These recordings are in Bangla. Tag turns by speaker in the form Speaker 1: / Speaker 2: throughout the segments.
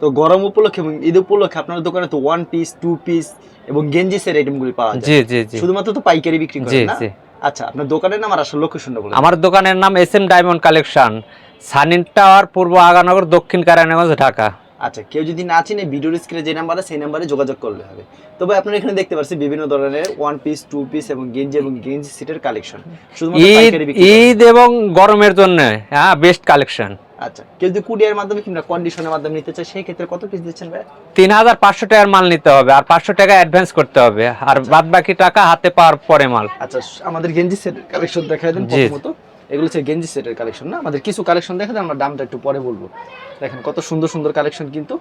Speaker 1: তো গরম উপলক্ষে এবং ঈদ উপলক্ষে আপনার দোকানে তো ওয়ান পিস টু পিস এবং গেঞ্জি সেট আইটেমগুলি পাওয়া যায়।
Speaker 2: জি জি জি।
Speaker 1: শুধুমাত্র তো পাইকারি বিক্রি করেন না? আচ্ছা আপনার দোকানের নাম আর আসল লোকেশনটা বলুন।
Speaker 2: আমার দোকানের নাম এস এম ডায়মন্ড কালেকশন সানিন টাওয়ার পূর্ব আগানগর দক্ষিণ কারানীগঞ্জ ঢাকা।
Speaker 1: আচ্ছা কেউ যদি না চিনে ভিডিওর স্ক্রিনে যে নাম্বার আছে সেই নাম্বারে যোগাযোগ করলে হবে। তবে আপনারা এখানে দেখতে পাচ্ছেন বিভিন্ন ধরনের ওয়ান পিস টু পিস এবং গেঞ্জি এবং গেঞ্জি সেটের কালেকশন শুধুমাত্র পাইকারি বিক্রি
Speaker 2: ঈদ এবং গরমের জন্য হ্যাঁ বেস্ট কালেকশন
Speaker 1: আচ্ছা কেউ যদি কুরিয়ার মাধ্যমে কিংবা কন্ডিশনের মাধ্যমে নিতে চায় সেই ক্ষেত্রে কত পিস দিচ্ছেন ভাই?
Speaker 2: তিন হাজার পাঁচশো টাকার মাল নিতে হবে আর পাঁচশো টাকা অ্যাডভান্স করতে হবে। আর বাদ বাকি টাকা হাতে পাওয়ার পরে মাল।
Speaker 1: আচ্ছা আমাদের গেঞ্জি সেটের কালেকশন দেখা দেন। প্রথমত। এগুলো হচ্ছে গেঞ্জি সেটের কালেকশন না? আমাদের কিছু কালেকশন দেখা আমরা দামটা একটু পরে বলব। দেখেন কত সুন্দর সুন্দর কালেকশন কিন্তু।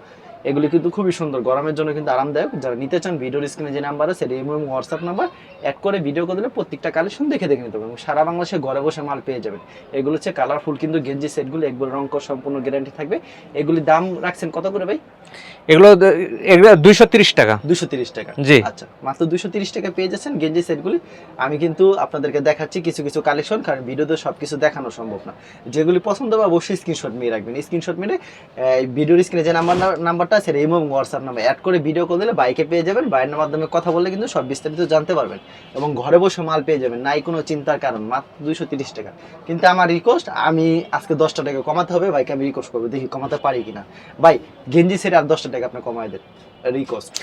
Speaker 1: এগুলি কিন্তু খুবই সুন্দর গরমের জন্য কিন্তু আরামদায়ক। যারা নিতে চান ভিডিওর স্ক্রিনে যে নাম্বার আছে সেটা এবং হোয়াটসঅ্যাপ নাম্বার অ্যাড করে ভিডিও করে দিলে প্রত্যেকটা কালেকশন দেখে দেখে নিতে পারবেন এবং সারা বাংলাদেশে ঘরে বসে মাল পেয়ে যাবেন। এগুলো হচ্ছে কালারফুল কিন্তু গেঞ্জি সেটগুলো একবার রঙ কর সম্পূর্ণ গ্যারান্টি থাকবে। এগুলি দাম রাখছেন কত করে ভাই?
Speaker 2: এগুলো এগুলো দুইশো তিরিশ টাকা।
Speaker 1: দুশো তিরিশ টাকা।
Speaker 2: জি।
Speaker 1: আচ্ছা মাত্র দুশো তিরিশ টাকা পেয়ে যাচ্ছেন গেঞ্জি সেটগুলি আমি কিন্তু আপনাদেরকে দেখাচ্ছি কিছু কিছু কালেকশন কারণ ভিডিওতে সব কিছু দেখানো সম্ভব না। যেগুলি পছন্দ হবে অবশ্যই স্ক্রিনশট নিয়ে রাখবেন। স্ক্রিনশট মেরে ভিডিওর স্ক্রিনে যে নাম্বার নাম্বারটা আছে এবং হোয়াটসঅ্যাপ নাম্বার অ্যাড করে ভিডিও করে দিলে বাইকে পেয়ে যাবেন। বাইরের মাধ্যমে কথা বললে কিন্তু সব বিস্তারিত জানতে পারবেন এবং ঘরে বসে মাল পেয়ে যাবেন। নাই কোনো চিন্তার কারণ মাত্র দুশো তিরিশ টাকা। কিন্তু আমার রিকোয়েস্ট আমি আজকে দশটা টাকা কমাতে হবে বাইকে আমি রিকোয়েস্ট করব। দেখি কমাতে পারি কিনা। ভাই গেঞ্জি সেট আর দশটা টাকা আপনি কমায় দেন রিকোয়েস্ট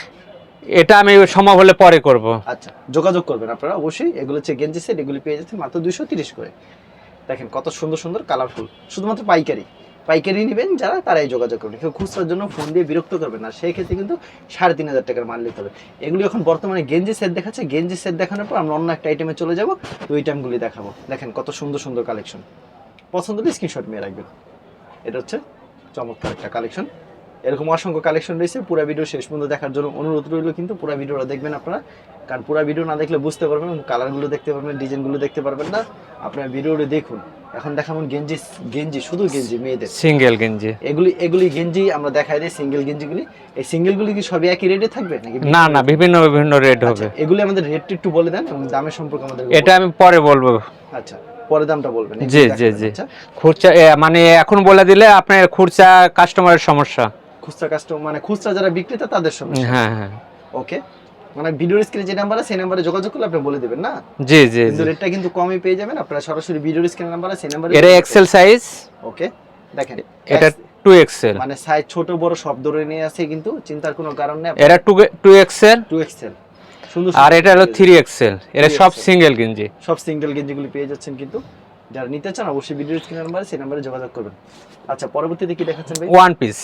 Speaker 2: এটা আমি সম্ভব হলে পরে করব।
Speaker 1: আচ্ছা যোগাযোগ করবেন আপনারা অবশ্যই। এগুলো হচ্ছে গেঞ্জি সেট এগুলি পেয়ে যাচ্ছে মাত্র দুশো তিরিশ করে। দেখেন কত সুন্দর সুন্দর কালারফুল শুধুমাত্র পাইকারি। পাইকারি নেবেন যারা, তারাই যোগাযোগ করবেন। কেউ খুচরার জন্য ফোন দিয়ে বিরক্ত করবেন না। সেই ক্ষেত্রে কিন্তু সাড়ে তিন হাজার টাকার মাল নিতে হবে। এগুলি এখন বর্তমানে গেঞ্জি সেট দেখাচ্ছে। গেঞ্জি সেট দেখানোর পর আমরা অন্য একটা আইটেমে চলে যাব। তো ওই টাইমগুলি দেখাবো। দেখেন কত সুন্দর সুন্দর কালেকশন পছন্দ হলে স্ক্রিনশট নিয়ে রাখবেন। এটা হচ্ছে চমৎকার একটা কালেকশন এরকম অসংখ্য কালেকশন রয়েছে। পুরো ভিডিও শেষ পর্যন্ত দেখার জন্য অনুরোধ রইল কিন্তু পুরো ভিডিওটা দেখবেন আপনারা। কারণ পুরো ভিডিও না দেখলে বুঝতে পারবেন কালারগুলো দেখতে পারবেন ডিজাইনগুলো দেখতে পারবেন না। আপনার ভিডিওটা দেখুন। এখন দেখাবেন গেঞ্জি গেঞ্জি শুধু গেঞ্জি মেয়েদের।
Speaker 2: সিঙ্গেল গেঞ্জি।
Speaker 1: এগুলি এগুলি গেঞ্জি আমরা দেখাই দিই সিঙ্গেল গেঞ্জিগুলি। এই সিঙ্গেলগুলি কি সবই একই রেটে থাকবে নাকি
Speaker 2: না না বিভিন্ন বিভিন্ন রেট
Speaker 1: আচ্ছা,
Speaker 2: হবে।
Speaker 1: এগুলি আমাদের রেটটা একটু বলে দেন এবং দামের সম্পর্কে আমাদের
Speaker 2: এটা আমি পরে বলব।
Speaker 1: আচ্ছা পরে দামটা বলবেন।
Speaker 2: জি, জি, জি।
Speaker 1: আচ্ছা।
Speaker 2: খুচরা মানে এখন বলে দিলে আপনার খুচরা কাস্টমারের সমস্যা।
Speaker 1: খুচরা কাস্টমার মানে খুচরা যারা বিক্রেতা তাদের সমস্যা
Speaker 2: হ্যাঁ হ্যাঁ।
Speaker 1: ওকে মানে ভিডিওর স্ক্রিনে যে নাম্বার আছে সেই নাম্বারে যোগাযোগ করলে আপনি বলে দেবেন না?
Speaker 2: জি জি
Speaker 1: কিন্তু রেটটা কিন্তু কমই পেয়ে যাবেন। আপনারা সরাসরি ভিডিওর স্ক্রিনে নাম্বার আছে সেই নাম্বারে
Speaker 2: এটা এক্সেল সাইজ
Speaker 1: ওকে দেখেন
Speaker 2: এটা টু এক্সেল
Speaker 1: মানে সাইজ ছোট বড় সব ধরে নিয়ে আছে কিন্তু চিন্তার কোনো কারণ নেই।
Speaker 2: এটা two two XL
Speaker 1: two XL সুন্দর
Speaker 2: আর এটা হলো
Speaker 1: পেয়ে
Speaker 2: থ্রি এক্সেল এটা সব সিঙ্গেল গেঞ্জি।
Speaker 1: সব সিঙ্গেল গেঞ্জিগুলি পেয়ে যাচ্ছেন কিন্তু। যারা নিতে চান অবশ্যই ভিডিওর স্ক্রিনে নাম্বার সেই নাম্বারে যোগাযোগ করবেন। আচ্ছা পরবর্তীতে কি দেখাচ্ছেন ভাই?
Speaker 2: ওয়ান পিস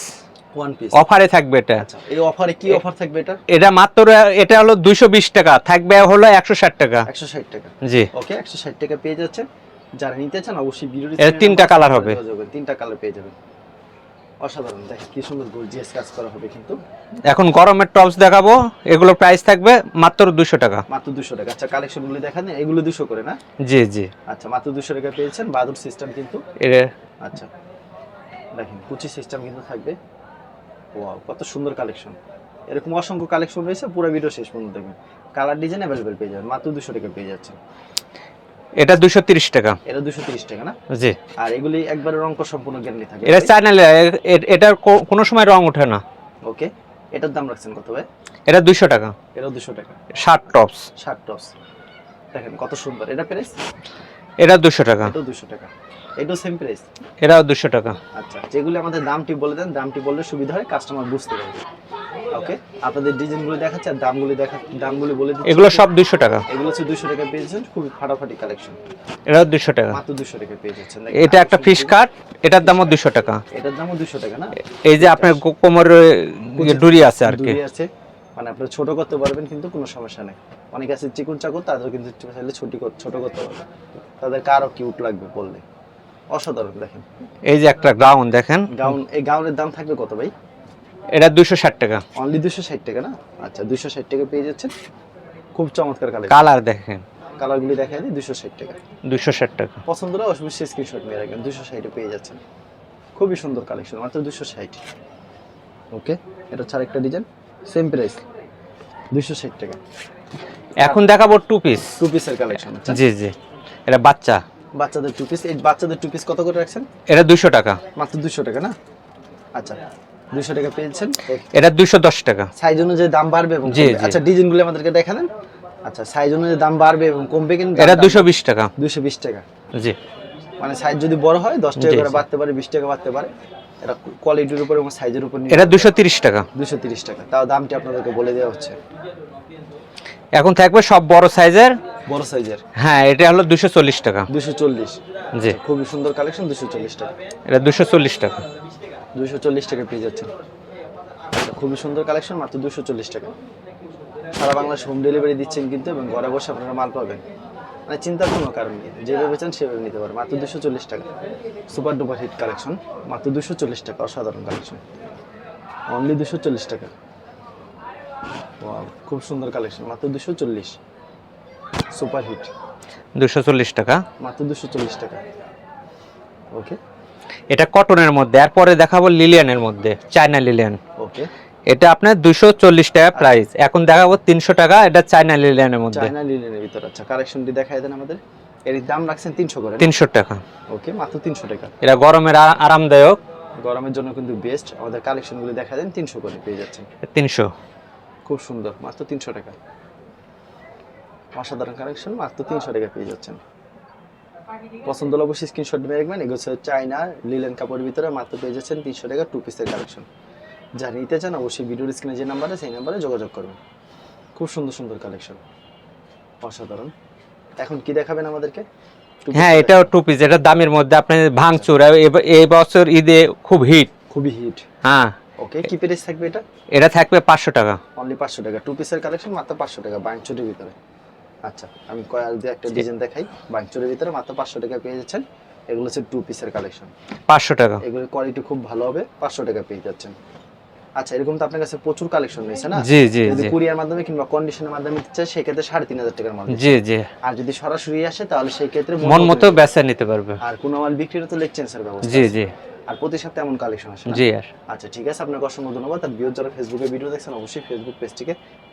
Speaker 1: ওয়ান পিস
Speaker 2: অফারে থাকবে এটা।
Speaker 1: আচ্ছা এই অফারে কি অফার থাকবে এটা?
Speaker 2: এটা মাত্র এটা হলো দুইশো বিশ টাকা থাকবে হলো একশো ষাট টাকা।
Speaker 1: একশো ষাট টাকা।
Speaker 2: জি।
Speaker 1: ওকে একশো ষাট টাকা পেয়ে যাচ্ছেন। যারা নিতে চান অবশ্যই ভিডিওর
Speaker 2: এর তিনটা colour হবে।
Speaker 1: তিনটা কালার পেয়ে যাবেন। অসাধারণ। দেখেন কি সুন্দর গর্জিয়াস কাজ করা হবে কিন্তু।
Speaker 2: এখন গরমের টপস দেখাবো। এগুলো প্রাইস থাকবে মাত্র দুশো টাকা।
Speaker 1: মাত্র দুশো টাকা। আচ্ছা কালেকশনগুলো দেখান। এগুলো দুশো করে না?
Speaker 2: জি জি।
Speaker 1: আচ্ছা মাত্র দুশো টাকা পেয়েছেন। বাদুর সিস্টেম কিন্তু।
Speaker 2: এটা
Speaker 1: আচ্ছা। দেখেন কুচি সিস্টেম কিন্তু থাকবে। ওয়াও কত সুন্দর কালেকশন এরকম অসংখ্য কালেকশন রয়েছে পুরো ভিডিও শেষ পর্যন্ত দেখবেন। কালার ডিজাইন অ্যাভেলেবেল পেয়ে যাবেন মাত্র দুশো টাকা পেয়ে যাচ্ছেন।
Speaker 2: এটা দুশো তিরিশ টাকা।
Speaker 1: এটা দুশো তিরিশ টাকা না?
Speaker 2: জি।
Speaker 1: আর এগুলি একবারে রঙ সম্পূর্ণ গ্যারান্টি থাকে।
Speaker 2: এটা চ্যানেলে এটার কোনো সময় রং ওঠে না।
Speaker 1: ওকে এটার দাম রাখছেন কত ভাই?
Speaker 2: এটা দুশো টাকা।
Speaker 1: এটাও দুশো টাকা।
Speaker 2: ষাট টপস
Speaker 1: ষাট টপস দেখেন কত সুন্দর। এটা প্রাইস
Speaker 2: এটা দুশো টাকা।
Speaker 1: এটাও দুশো টাকা। এটাও সেম প্রাইস
Speaker 2: এটাও দুশো টাকা।
Speaker 1: আচ্ছা যেগুলি আমাদের দামটি বলে দেন দামটি বললে সুবিধা হয় কাস্টমার বুঝতে পারবে। ওকে আপনাদের ডিজাইনগুলো দেখাচ্ছে আর দামগুলি দেখা দামগুলি বলে দিচ্ছি।
Speaker 2: এগুলো সব দুশো টাকা।
Speaker 1: এগুলো হচ্ছে দুশো টাকা পেয়েছেন খুবই ফাটাফাটি কালেকশন
Speaker 2: এটাও দুশো টাকা।
Speaker 1: মাত্র দুশো টাকা পেয়ে যাচ্ছেন।
Speaker 2: এটা একটা ফিশ কাট এটার দামও দুশো টাকা।
Speaker 1: এটার দামও দুশো টাকা না?
Speaker 2: এই যে আপনার কোমরে ডুরি আছে আর কি।
Speaker 1: দূরে আছে। মানে আপনি ছোট করতে পারবেন কিন্তু কোনো সমস্যা নেই। অনেকে আছে চিকুন চাকুর তাদের কিন্তু চাইলে ছোট করতে পারবে তাদের কারও কিউট লাগবে বললে। অসাধারণ দেখেন।
Speaker 2: এই যে একটা গ্রাউন দেখেন।
Speaker 1: গাউন এই গাউনের দাম থাকবে কত ভাই?
Speaker 2: এটা দুশো ষাট টাকা।
Speaker 1: অনলি দুশো ষাট টাকা না? আচ্ছা দুশো ষাট টাকা পেয়ে যাচ্ছেন। খুব চমৎকার কালার
Speaker 2: কালার দেখেন।
Speaker 1: কালারগুলি দেখা দিই দুশো ষাট টাকা।
Speaker 2: দুশো ষাট টাকা।
Speaker 1: পছন্দ হলে অবশ্যই স্ক্রিনশট নিয়ে রাখবেন দুশো ষাটে পেয়ে যাচ্ছেন। খুবই সুন্দর কালেকশন মাত্র দুশো ষাট। ওকে এটা ছাড় একটা ডিজাইন সেম প্রাইস দুশো ষাট টাকা।
Speaker 2: এখন দেখাবো টু পিস
Speaker 1: টু পিসের কালেকশন
Speaker 2: জি জি। এটা বাচ্চা।
Speaker 1: বাচ্চাদের টু পিস এই বাচ্চাদের টু পিস কত করে রাখছেন?
Speaker 2: এটা দুশো টাকা।
Speaker 1: মাত্র দুশো টাকা না? আচ্ছা দুশো টাকা পেয়েছেন।
Speaker 2: এটা দুশো দশ টাকা।
Speaker 1: সাইজ অনুযায়ী দাম বাড়বে এবং। আচ্ছা ডিজাইনগুলো আমাদেরকে দেখালেন আচ্ছা সাইজ অনুযায়ী দাম বাড়বে এবং কমবে কিন্তু
Speaker 2: এটা দুশো বিশ টাকা।
Speaker 1: দুশো বিশ টাকা।
Speaker 2: জি।
Speaker 1: মানে সাইজ যদি বড় হয় দশ টাকা করে বাড়তে পারে বিশ টাকা বাড়তে পারে। এটা কোয়ালিটির উপর এবং সাইজের উপর
Speaker 2: এটা দুশো তিরিশ টাকা।
Speaker 1: দুশো তিরিশ টাকা। তাও দামটি আপনাদেরকে বলে দেওয়া হচ্ছে।
Speaker 2: এখন থাকবে সব বড় সাইজের
Speaker 1: বড় সাইজের?
Speaker 2: হ্যাঁ এটা হলো দুশো চল্লিশ টাকা।
Speaker 1: দুশো চল্লিশ।
Speaker 2: জি।
Speaker 1: খুবই সুন্দর কালেকশন দুশো চল্লিশ টাকা।
Speaker 2: এটা দুশো চল্লিশ টাকা।
Speaker 1: দুশো চল্লিশ টাকা পেয়ে যাচ্ছেন। আচ্ছা, খুবই সুন্দর কালেকশন মাত্র দুশো চল্লিশ টাকা। সারা বাংলাদেশ হোম ডেলিভারি দিচ্ছেন কিন্তু এবং ঘরে বসে আপনারা মাল পাবেন। মানে চিন্তার কোনো কারণ নেই। যেভাবে চান সেভাবে নিতে পারেন। মাত্র দুশো চল্লিশ টাকা। সুপার ডুপার হিট কালেকশন মাত্র দুশো চল্লিশ টাকা অসাধারণ কালেকশন অনলি দুশো চল্লিশ টাকা। খুব সুন্দর কালেকশন মাত্র দুশো চল্লিশ। সুপার হিট
Speaker 2: দুশো চল্লিশ টাকা।
Speaker 1: মাত্র দুশো চল্লিশ টাকা। ওকে।
Speaker 2: এটা কটনের মধ্যে আর পরে দেখাবো লিলিয়ানের মধ্যে চায়না লিলিয়ান।
Speaker 1: ওকে।
Speaker 2: এটা আপনার দুশো চল্লিশ টাকা প্রাইস এখন দেখাবো তিনশো টাকা এটা চায়না লিলিয়ানের মধ্যে।
Speaker 1: চায়না ভিতর। আচ্ছা কালেকশনটি দেখাই দেন আমাদের। এর দাম রাখছেন তিনশো করে
Speaker 2: তিনশো টাকা।
Speaker 1: ওকে মাত্র তিনশো টাকা।
Speaker 2: এটা গরমের আরামদায়ক।
Speaker 1: গরমের জন্য কিন্তু বেস্ট আমাদের কালেকশনগুলো দেখা দেন তিনশো করে পেয়ে যাচ্ছেন।
Speaker 2: তিনশো।
Speaker 1: খুব সুন্দর মাত্র তিনশো টাকা। অসাধারণ কালেকশন মাত্র তিনশো টাকা পেয়ে যাচ্ছেন। পছন্দ হলে অবশ্যই স্ক্রিনশট মেরে রাখবেন। এগুলো হচ্ছে চায়না লিলেন কাপড়ের ভিতরে মাত্র পেয়ে যাচ্ছেন তিনশো টাকা টু পিসের কালেকশন যা নিতে চান অবশ্যই ভিডিওর স্ক্রিনে যে নাম্বার আছে সেই নাম্বারে যোগাযোগ করবেন। খুব সুন্দর সুন্দর কালেকশন অসাধারণ। এখন কি দেখাবেন আমাদেরকে?
Speaker 2: হ্যাঁ এটাও টু পিস এটা দামের মধ্যে আপনার ভাঙচুর। এই বছর ঈদে খুব হিট
Speaker 1: খুবই হিট
Speaker 2: হ্যাঁ।
Speaker 1: ওকে কি প্রাইস থাকবে এটা?
Speaker 2: এটা থাকবে পাঁচশো টাকা।
Speaker 1: অনলি পাঁচশো টাকা। টু পিসের কালেকশন মাত্র পাঁচশো টাকা বাংচুরির ভিতরে। আচ্ছা আমি কয়েক একটা ডিজাইন দেখাই। বাংচুরির ভিতরে মাত্র পাঁচশো টাকা পেয়ে যাচ্ছেন। এগুলো হচ্ছে টু পিসের কালেকশন
Speaker 2: পাঁচশো টাকা।
Speaker 1: এগুলোর কোয়ালিটি খুব ভালো হবে পাঁচশো টাকা পেয়ে যাচ্ছেন। আচ্ছা এরকম তো আপনার কাছে প্রচুর কালেকশন রয়েছে না?
Speaker 2: জি জি
Speaker 1: যদি কুরিয়ার মাধ্যমে কিংবা কন্ডিশনের মাধ্যমে দিতে চায় সেক্ষেত্রে সাড়ে তিন হাজার টাকার মাল
Speaker 2: জি জি।
Speaker 1: আর যদি সরাসরি আসে তাহলে সেই ক্ষেত্রে
Speaker 2: মন মতো বেচা নিতে পারবে।
Speaker 1: আর কোনো মাল বিক্রির তো লেগ চেঞ্জের ব্যবস্থা
Speaker 2: জি জি।
Speaker 1: আর প্রতি সপ্তাহে এমন কালেকশন আসে
Speaker 2: জি আর।
Speaker 1: আচ্ছা ঠিক আছে আপনাকে অসংখ্য ধন্যবাদ। আর ভিউ যারা ফেসবুকে ভিডিও দেখছেন অবশ্যই ফেসবুক পেজটিকে